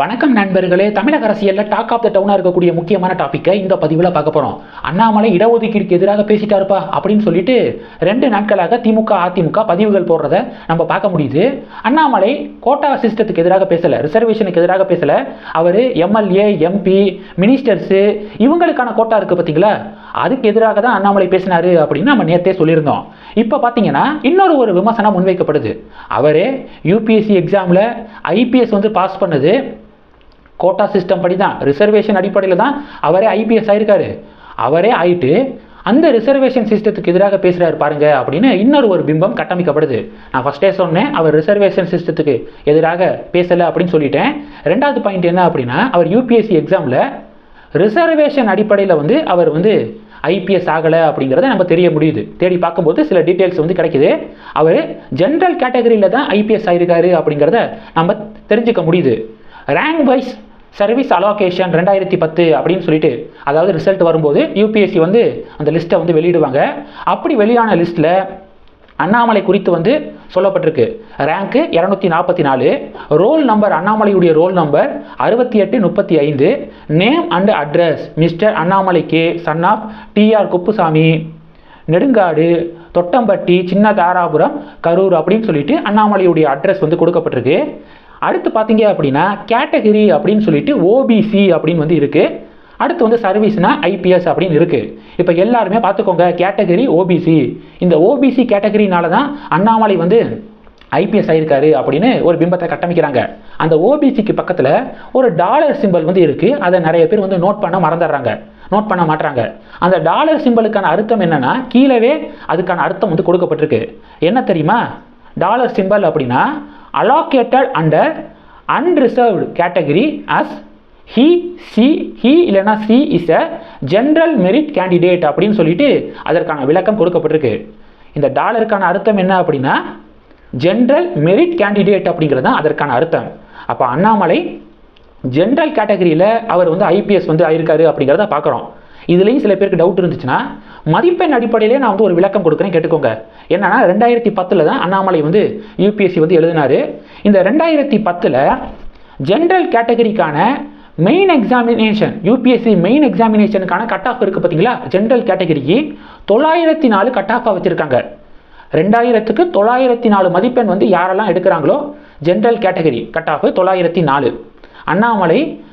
வணக்கம் நண்பர்களே. தமிழக அரசியலில் டாக் ஆஃப் த டவுனாக இருக்கக்கூடிய முக்கியமான டாப்பிக்கை இந்த பதிவில் பார்க்க போகிறோம் அண்ணாமலை இடஒதுக்கீடுக்கு எதிராக பேசிட்டாருப்பா அப்படின்னு சொல்லிட்டு ரெண்டு நாட்களாக திமுக அதிமுக பதிவுகள் போடுறத நம்ம பார்க்க முடியுது. அண்ணாமலை கோட்டா சிஸ்டத்துக்கு எதிராக பேசலை ரிசர்வேஷனுக்கு எதிராக பேசலை. அவர் எம்எல்ஏ எம்பி மினிஸ்டர்ஸு இவங்களுக்கான கோட்டா இருக்குது பார்த்தீங்களா அதுக்கு எதிராக தான் அண்ணாமலை பேசினார் அப்படின்னு நம்ம நேற்றே சொல்லியிருந்தோம். இப்போ பார்த்தீங்கன்னா இன்னொரு ஒரு விமர்சனம் முன்வைக்கப்படுது. அவரே யூபிஎஸ்சி எக்ஸாமில் ஐபிஎஸ் வந்து பாஸ் பண்ணது கோட்டா சிஸ்டம் படி தான் ரிசர்வேஷன் அடிப்படையில் தான் அவரே ஐபிஎஸ் ஆயிருக்காரு. அவரே ஆயிட்டு அந்த ரிசர்வேஷன் சிஸ்டத்துக்கு எதிராக பேசுகிறாரு பாருங்க அப்படின்னு இன்னொரு ஒரு பிம்பம் கட்டமைக்கப்படுது. நான் ஃபஸ்ட்டே சொன்னேன் அவர் ரிசர்வேஷன் சிஸ்டத்துக்கு எதிராக பேசலை அப்படின்னு சொல்லிட்டேன். ரெண்டாவது பாயிண்ட் என்ன அப்படின்னா அவர் யூபிஎஸ்சி எக்ஸாமில் ரிசர்வேஷன் அடிப்படையில் வந்து அவர் வந்து ஐபிஎஸ் ஆகலை அப்படிங்கிறத நம்ம தெரிய முடியுது. தேடி பார்க்கும்போது சில டீட்டெயில்ஸ் வந்து கிடைக்குது. அவர் ஜென்ரல் கேட்டகரியில் தான் ஐபிஎஸ் ஆயிருக்காரு அப்படிங்கிறத நம்ம தெரிஞ்சுக்க முடியுது. ரேங்க் வைஸ் சர்வீஸ் அலோகேஷன் ரெண்டாயிரத்தி பத்து அப்படின்னு சொல்லிட்டு அதாவது ரிசல்ட் வரும்போது யூபிஎஸ்சி வந்து அந்த லிஸ்ட்டை வந்து வெளியிடுவாங்க. அப்படி வெளியான லிஸ்ட்டில் அண்ணாமலை குறித்து வந்து சொல்லப்பட்டிருக்கு. ரேங்க்கு இரநூத்தி நாற்பத்தி நாலு ரோல் நம்பர் அண்ணாமலையுடைய ரோல் நம்பர் அறுபத்தி எட்டு முப்பத்தி ஐந்து name and address mister Annamalai K. Son of TR Kuppusamy. Nedungadu Thottampatti Chinna Dharapuram Karur அப்படின்னு சொல்லிட்டு அண்ணாமலையுடைய அட்ரஸ் வந்து கொடுக்கப்பட்டிருக்கு. அடுத்து பார்த்தீங்க அப்படின்னா கேட்டகரி அப்படின்னு சொல்லிட்டு ஓபிசி அப்படின்னு வந்து இருக்குது அடுத்து வந்து சர்வீஸ்னால் ஐபிஎஸ் அப்படின்னு இருக்குது இப்போ எல்லாருமே பார்த்துக்கோங்க கேட்டகரி ஓபிசி இந்த ஓபிசி கேட்டகரினால தான் அண்ணாமலை வந்து ஐபிஎஸ் ஆயிருக்காரு அப்படின்னு ஒரு பிம்பத்தை கட்டமைக்கிறாங்க. அந்த ஓபிசிக்கு பக்கத்தில் ஒரு டாலர் சிம்பல் வந்து இருக்குது அதை நிறைய பேர் வந்து நோட் பண்ண மறந்துடுறாங்க. நோட் பண்ண மாட்டாங்க அந்த டாலர் சிம்பலுக்கான அர்த்தம் என்னன்னா கீழவே அதுக்கான அர்த்தம் வந்து கொடுக்கப்பட்டிருக்கு. என்ன தெரியுமா? டாலர் சிம்பல் அப்படின்னா allocated under unreserved category as he she he இல்லைனா she is a general merit candidate அப்படின்னு சொல்லிட்டு அதற்கான விளக்கம் கொடுக்கப்பட்டிருக்கு. இந்த டாலருக்கான அர்த்தம் என்ன அப்படின்னா ஜென்ரல் மெரிட் கேண்டிடேட் அப்படிங்கிறது தான் அதற்கான அர்த்தம். அப்போ அண்ணாமலை ஜென்ரல் கேட்டகரியில் அவர் வந்து ஐபிஎஸ் வந்து ஆயிருக்காரு அப்படிங்கிறத பார்க்குறோம். இதுலேயும் சில பேருக்கு டவுட் இருந்துச்சுன்னா மதிப்பெண் அடிப்படையிலே நான் வந்து ஒரு விளக்கம் கொடுக்குறேன் கேட்டுக்கோங்க. என்னன்னா ரெண்டாயிரத்தி பத்தில் தான் அண்ணாமலை வந்து யூபிஎஸ்சி வந்து எழுதினாரு. இந்த ரெண்டாயிரத்தி பத்தில் ஜென்ரல் கேட்டகரிக்கான மெயின் எக்ஸாமினேஷன் யூபிஎஸ்சி மெயின் எக்ஸாமினேஷனுக்கான கட் ஆஃப் இருக்குது பார்த்தீங்களா? ஜென்ரல் கேட்டகரிக்கு தொள்ளாயிரத்தி நாலு கட் ஆஃபாக வச்சுருக்காங்க. ரெண்டாயிரத்துக்கு தொள்ளாயிரத்தி நாலு மதிப்பெண் வந்து யாரெல்லாம் எடுக்கிறாங்களோ? ஜென்ரல் கேட்டகரி கட் ஆஃப் தொள்ளாயிரத்தி நாலு. அண்ணாமலை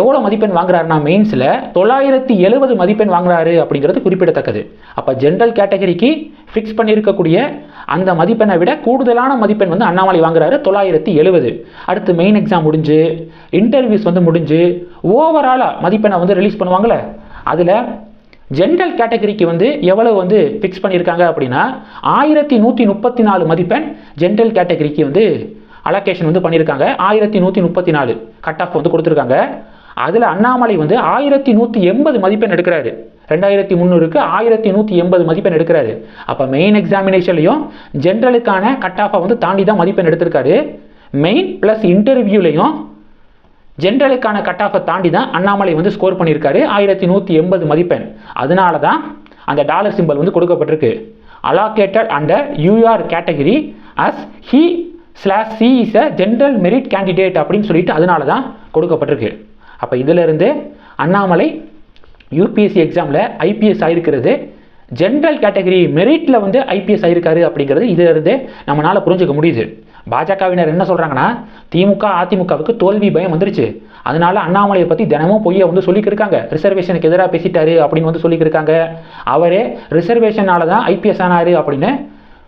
எவ்வளோ மதிப்பெண் வாங்குறாருன்னா மெயின்ஸில் தொள்ளாயிரத்தி எழுபது மதிப்பெண் வாங்குறாரு அப்படிங்கிறது குறிப்பிடத்தக்கது. அப்போ ஜென்ரல் கேட்டகரிக்கு ஃபிக்ஸ் பண்ணியிருக்கக்கூடிய அந்த மதிப்பெண்ணை விட கூடுதலான மதிப்பெண் வந்து அண்ணாமலை வாங்குறாரு தொள்ளாயிரத்தி எழுபது. அடுத்து மெயின் எக்ஸாம் முடிஞ்சு இன்டர்வியூஸ் வந்து முடிஞ்சு ஓவராலாக மதிப்பெண்ணை வந்து ரிலீஸ் பண்ணுவாங்கள்ல அதில் ஜென்ரல் கேட்டகரிக்கு வந்து எவ்வளவு வந்து ஃபிக்ஸ் பண்ணியிருக்காங்க அப்படின்னா ஆயிரத்தி நூற்றி முப்பத்தி நாலு மதிப்பெண் ஜென்ரல் கேட்டகரிக்கு வந்து அலோகேஷன் வந்து பண்ணியிருக்காங்க. ஆயிரத்தி நூற்றி முப்பத்தி நாலு. கட் ஆஃப் வந்து கொடுத்துருக்காங்க. அதில் அண்ணாமலை வந்து ஆயிரத்தி நூற்றி எண்பது மதிப்பெண் எடுக்கிறாரு. ரெண்டாயிரத்தி முந்நூறுக்கு ஆயிரத்தி நூற்றி எண்பது மதிப்பெண் எடுக்கிறாரு. அப்போ மெயின் எக்ஸாமினேஷன்லையும் ஜென்ரலுக்கான கட் ஆஃபை வந்து தாண்டி தான் மதிப்பெண் எடுத்திருக்காரு. மெயின் ப்ளஸ் இன்டர்வியூலையும் ஜென்ரலுக்கான கட் ஆஃபை தாண்டி தான் அண்ணாமலை வந்து ஸ்கோர் பண்ணியிருக்காரு. ஆயிரத்தி நூற்றி எண்பது மதிப்பெண். அதனால தான் அந்த டாலர் சிம்பல் வந்து கொடுக்கப்பட்டிருக்கு. Allocated under UR category as he slash she is a general merit candidate அப்படின்னு சொல்லிட்டு அதனால தான் கொடுக்கப்பட்டிருக்கு. அப்போ இதிலிருந்து அண்ணாமலை யூபிஎஸ்சி எக்ஸாமில் ஐபிஎஸ் ஆகிருக்கிறது ஜென்ரல் கேட்டகரி மெரிட்டில் வந்து ஐபிஎஸ் ஆகிருக்காரு அப்படிங்கிறது இதிலிருந்து நம்மளால் புரிஞ்சுக்க முடியுது. பாஜகவினர் என்ன சொல்கிறாங்கன்னா திமுக அதிமுகவுக்கு தோல்வி பயம் வந்துருச்சு. அதனால அண்ணாமலையை பற்றி தினமும் பொய்யை வந்து சொல்லிக்கிருக்காங்க. ரிசர்வேஷனுக்கு எதிராக பேசிட்டாரு அப்படின்னு வந்து சொல்லிக்கிருக்காங்க. அவரே ரிசர்வேஷனால தான் ஐபிஎஸ் ஆனாரு அப்படின்னு